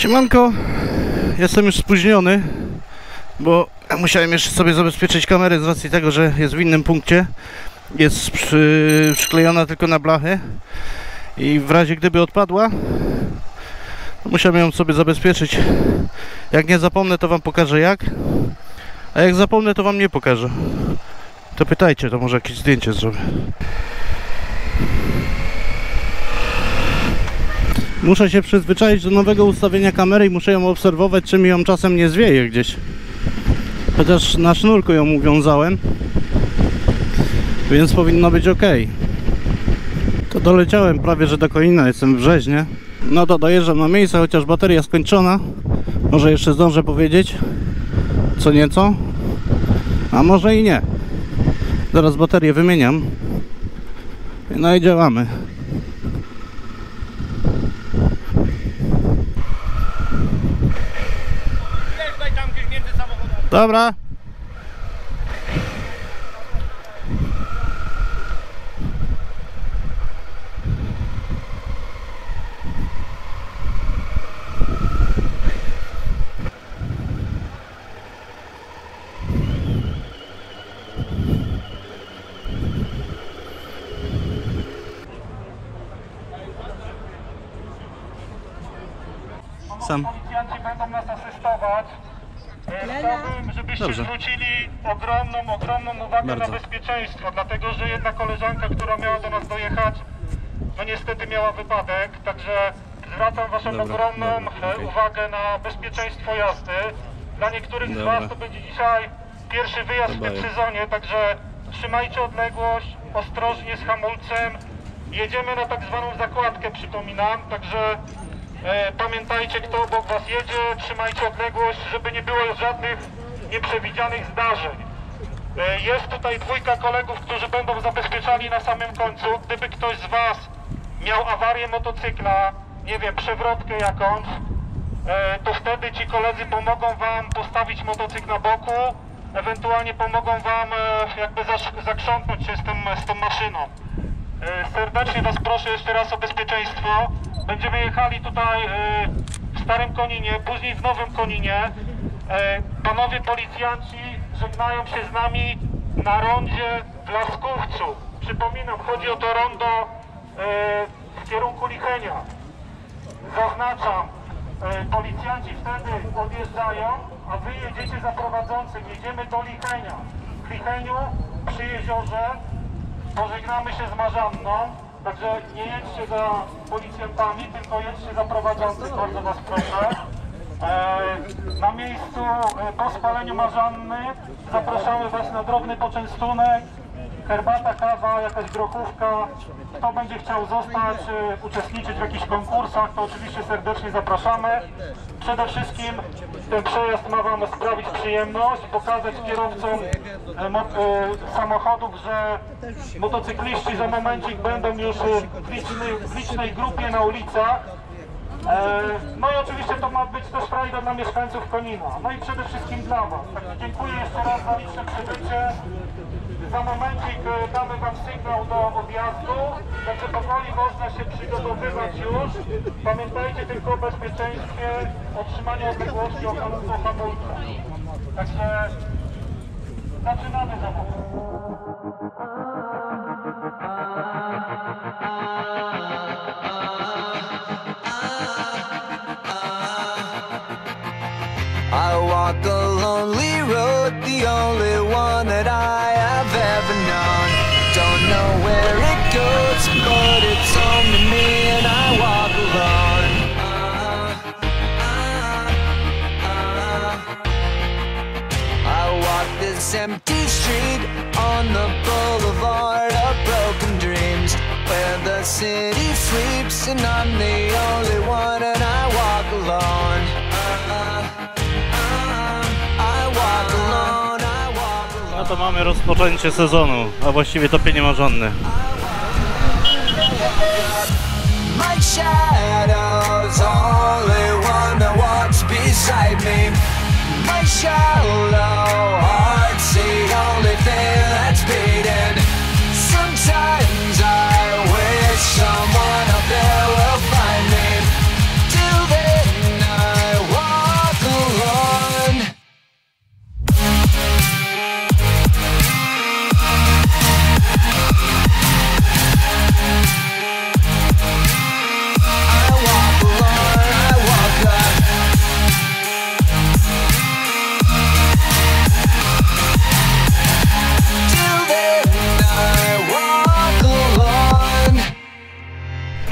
Siemanko, jestem już spóźniony, bo musiałem jeszcze sobie zabezpieczyć kamerę z racji tego, że jest w innym punkcie. Jest przy, przyklejona tylko na blachę i w razie gdyby odpadła, musiałem ją sobie zabezpieczyć. Jak nie zapomnę, to Wam pokażę jak, a jak zapomnę, to Wam nie pokażę. To pytajcie, to może jakieś zdjęcie zrobię. Muszę się przyzwyczaić do nowego ustawienia kamery i muszę ją obserwować, czy mi ją czasem nie zwieje gdzieś. Chociaż na sznurku ją uwiązałem, więc powinno być ok. To doleciałem prawie, że do Konina, jestem w Rzeźnie. No to dojeżdżam na miejsce, chociaż bateria skończona. Może jeszcze zdążę powiedzieć co nieco, a może i nie. Zaraz baterię wymieniam. No i działamy. Daj tam gdzieś między samochodami. Dobra. Sam. Policjanci będą nas asystować. Chciałbym, żebyście Dobrze. zwrócili ogromną, ogromną uwagę Bardzo. na bezpieczeństwo, dlatego że jedna koleżanka, która miała do nas dojechać, no niestety miała wypadek, także zwracam Waszą Dobra, ogromną dobra, e, okej. uwagę na bezpieczeństwo jazdy. Dla niektórych z Dobra. Was to będzie dzisiaj pierwszy wyjazd w tym sezonie, także trzymajcie odległość, ostrożnie z hamulcem. Jedziemy na tak zwaną zakładkę, przypominam, także pamiętajcie, kto obok Was jedzie, trzymajcie odległość, żeby nie było żadnych nieprzewidzianych zdarzeń. E, jest tutaj dwójka kolegów, którzy będą zabezpieczali na samym końcu. Gdyby ktoś z Was miał awarię motocykla, nie wiem, przewrotkę jakąś, e, to wtedy ci koledzy pomogą Wam postawić motocykl na boku, ewentualnie pomogą Wam e, jakby zakrzątnąć się z, tym, z tą maszyną. E, Serdecznie Was proszę jeszcze raz o bezpieczeństwo. Będziemy jechali tutaj e, w Starym Koninie, później w Nowym Koninie. E, Panowie policjanci żegnają się z nami na rondzie w Laskówcu. Przypominam, chodzi o to rondo w kierunku Lichenia. Zaznaczam, policjanci wtedy odjeżdżają, a wy jedziecie za prowadzącym. Jedziemy do Lichenia. W Licheniu przy jeziorze pożegnamy się z Marzanną, także nie jedźcie za policjantami, tylko jedźcie za prowadzącym, bardzo was proszę. E, na miejscu e, po spaleniu Marzanny zapraszamy was na drobny poczęstunek, herbata, kawa, jakaś grochówka. Kto będzie chciał zostać, e, uczestniczyć w jakichś konkursach, to oczywiście serdecznie zapraszamy. Przede wszystkim ten przejazd ma Wam sprawić przyjemność, pokazać kierowcom mo- e, samochodów, że motocykliści za momencik będą już w licznej, w licznej grupie na ulicach. E, No i oczywiście to ma być też frajda dla mieszkańców Konina. No i przede wszystkim dla Was. Także dziękuję jeszcze raz za liczne przybycie. Za momencik e, damy Wam sygnał do odjazdu, także powoli można się przygotowywać już. Pamiętajcie tylko o bezpieczeństwie, o trzymaniu odległości, o ham- o hamulcach. Także zaczynamy zawód. The only one that I have ever known. Don't know where it goes, but it's to me, and I walk alone. I walk this empty street on the boulevard of broken dreams, where the city sleeps, and I'm the only mamy rozpoczęcie sezonu, a właściwie topienie marzanne. My shadow's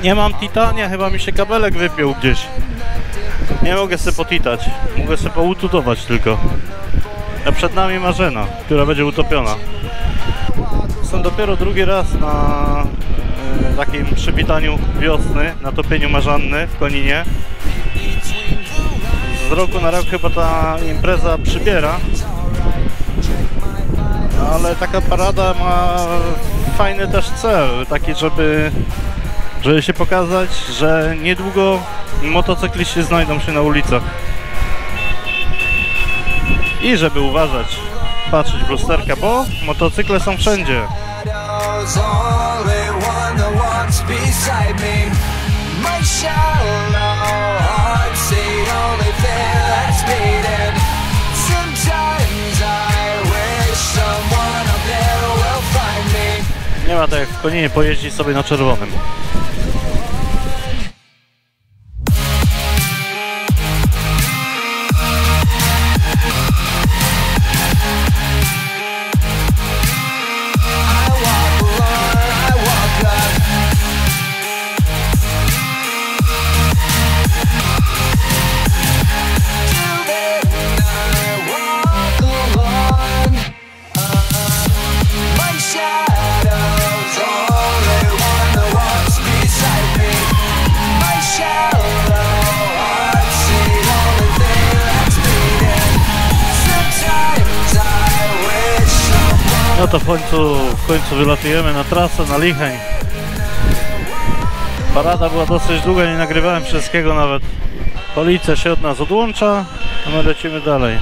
Nie mam titania, chyba mi się kabelek wypiął gdzieś. Nie mogę sobie potitać. Mogę sobie poututować tylko. A przed nami Marzena, która będzie utopiona. Jestem dopiero drugi raz na e, takim przywitaniu wiosny, na topieniu Marzanny w Koninie. Z roku na rok chyba ta impreza przybiera. Ale taka parada ma fajny też cel, taki żeby, żeby się pokazać, że niedługo motocykliści znajdą się na ulicach. I żeby uważać, patrzeć w lusterka, bo motocykle są wszędzie. Nie ma tak jak w pojeździć sobie na czerwonym. No to w końcu, w końcu wylatujemy na trasę, na Licheń. Parada była dosyć długa, nie nagrywałem wszystkiego nawet. Policja się od nas odłącza, a my lecimy dalej.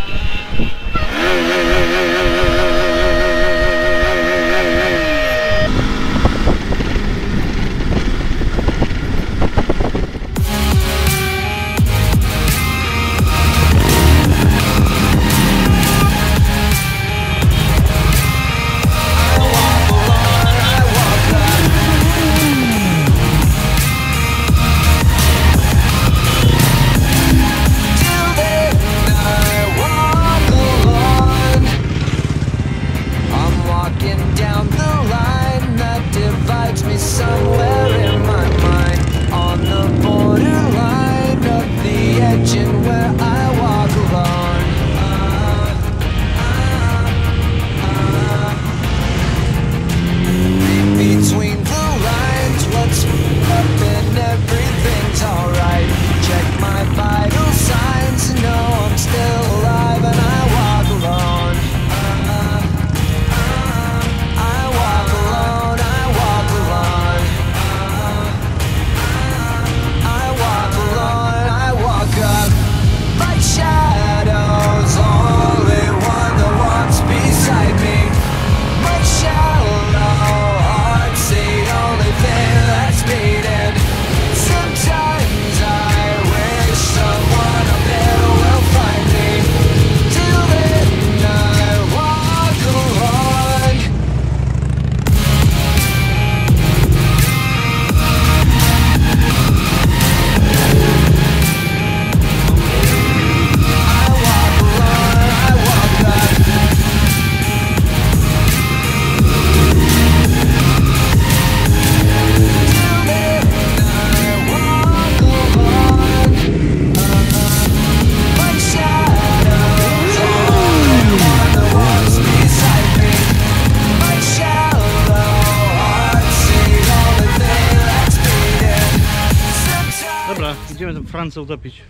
Francję utopić.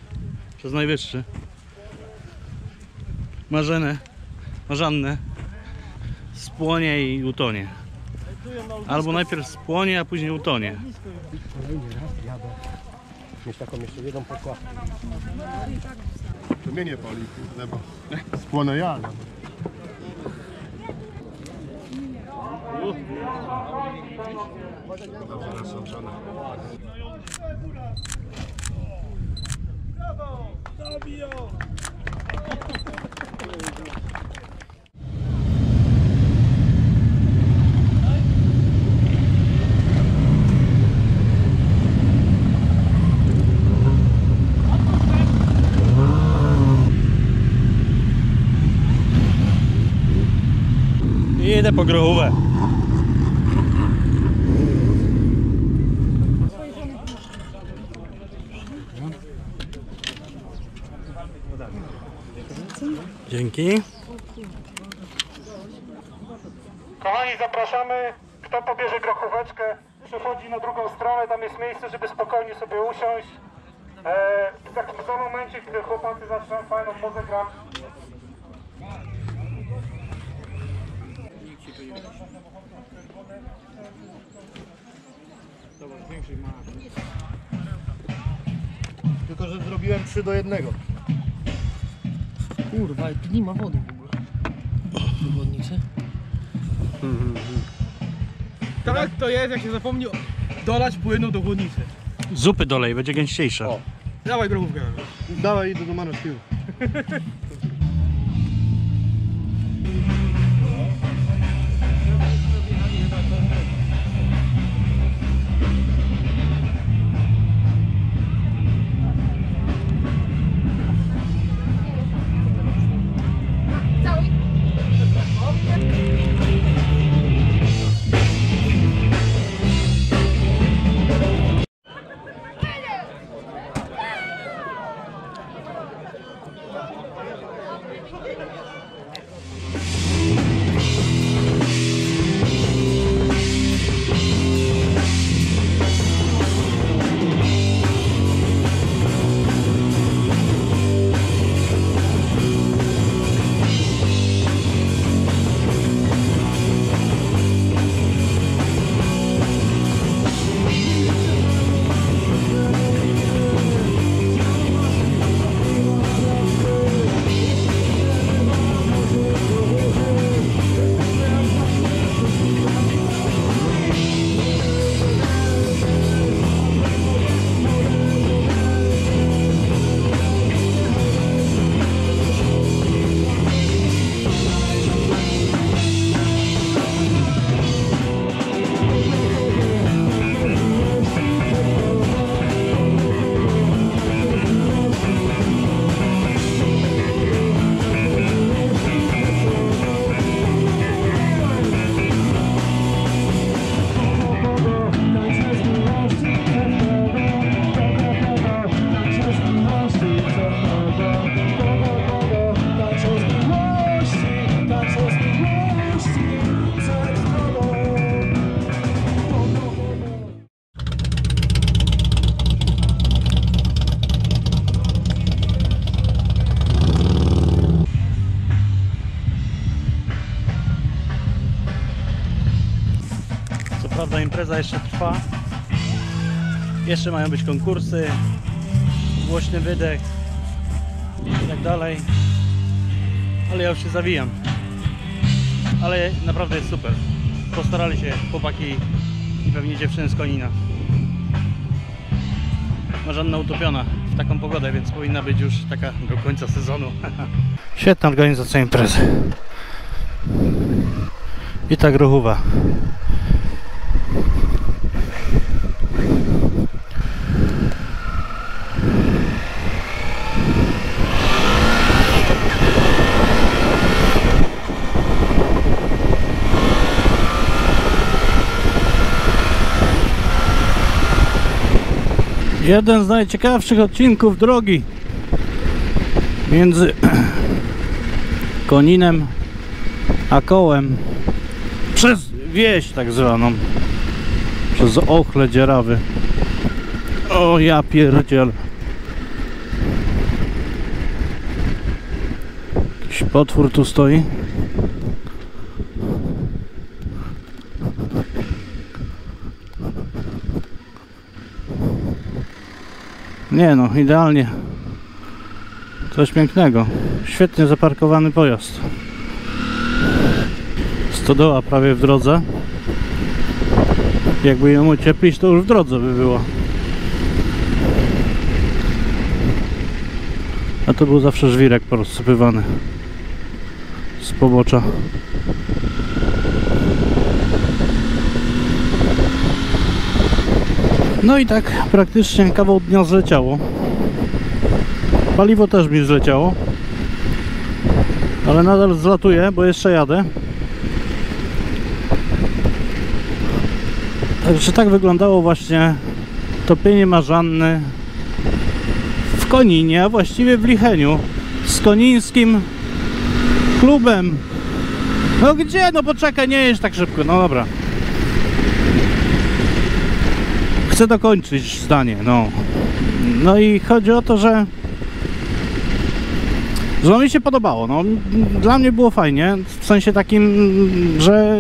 Przez najwyższy. Marzenę, Marzannę. Spłonie i utonie. Albo najpierw spłonie, a później utonie. Mieć taką jeszcze jedną pokładkę. To mnie nie pali, bo spłonę ja. no. Dobrze nasączone. Idę po grochówę. Dzięki. Kochani, zapraszamy. Kto pobierze grochóweczkę, przechodzi na drugą stronę, tam jest miejsce, żeby spokojnie sobie usiąść. Eee, w takim samym momencie, kiedy chłopacy zaczną fajną grać, Tylko, że zrobiłem 3 do 1. Kurwa, tu nie ma wody w ogóle. Wodnicy. Tak to jest, jak się zapomni dolać płynu do chłodnicy. Zupy dolej, będzie gęściejsza. O. Dawaj grochówkę. Dawaj, idę do Mara z tyłu. Prawda impreza jeszcze trwa. Jeszcze mają być konkursy, głośny wydech i tak dalej. Ale ja już się zawijam. Ale naprawdę jest super. Postarali się chłopaki i pewnie dziewczyny z Konina. Marzanna utopiona w taką pogodę, więc powinna być już taka do końca sezonu. Świetna organizacja imprezy. I ta grochowa. Jeden z najciekawszych odcinków drogi między Koninem a Kołem przez wieś tak zwaną przez ochle dzierawy. O ja pierdziel. Jakiś potwór tu stoi Nie no, idealnie. Coś pięknego. Świetnie zaparkowany pojazd. Stodoła prawie w drodze. Jakby ją ucieplić, to już w drodze by było. A to był zawsze żwirek porozsypywany z pobocza. No i tak praktycznie kawał dnia zleciało. Paliwo też mi zleciało. Ale nadal zlatuję, bo jeszcze jadę. Także tak wyglądało właśnie topienie marzanny w Koninie, a właściwie w Licheniu z Konińskim klubem. No gdzie? No poczekaj, nie jedź tak szybko. No dobra. Chcę dokończyć zdanie, no. No i chodzi o to, że że mi się podobało, no. Dla mnie było fajnie, w sensie takim, że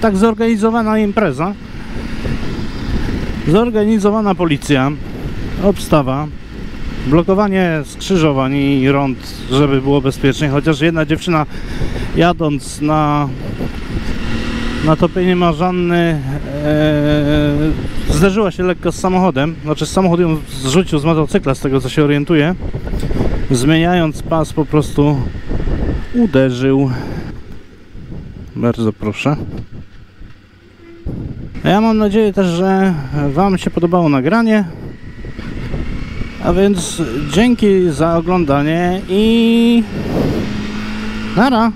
tak zorganizowana impreza, zorganizowana policja, obstawa, blokowanie skrzyżowań i rąd, żeby było bezpiecznie, chociaż jedna dziewczyna jadąc na na topienie Marzanny e, zderzyła się lekko z samochodem, znaczy samochód ją zrzucił z motocykla, z tego co się orientuje, zmieniając pas po prostu uderzył. Bardzo proszę. Ja mam nadzieję też, że Wam się podobało nagranie. A więc dzięki za oglądanie i nara.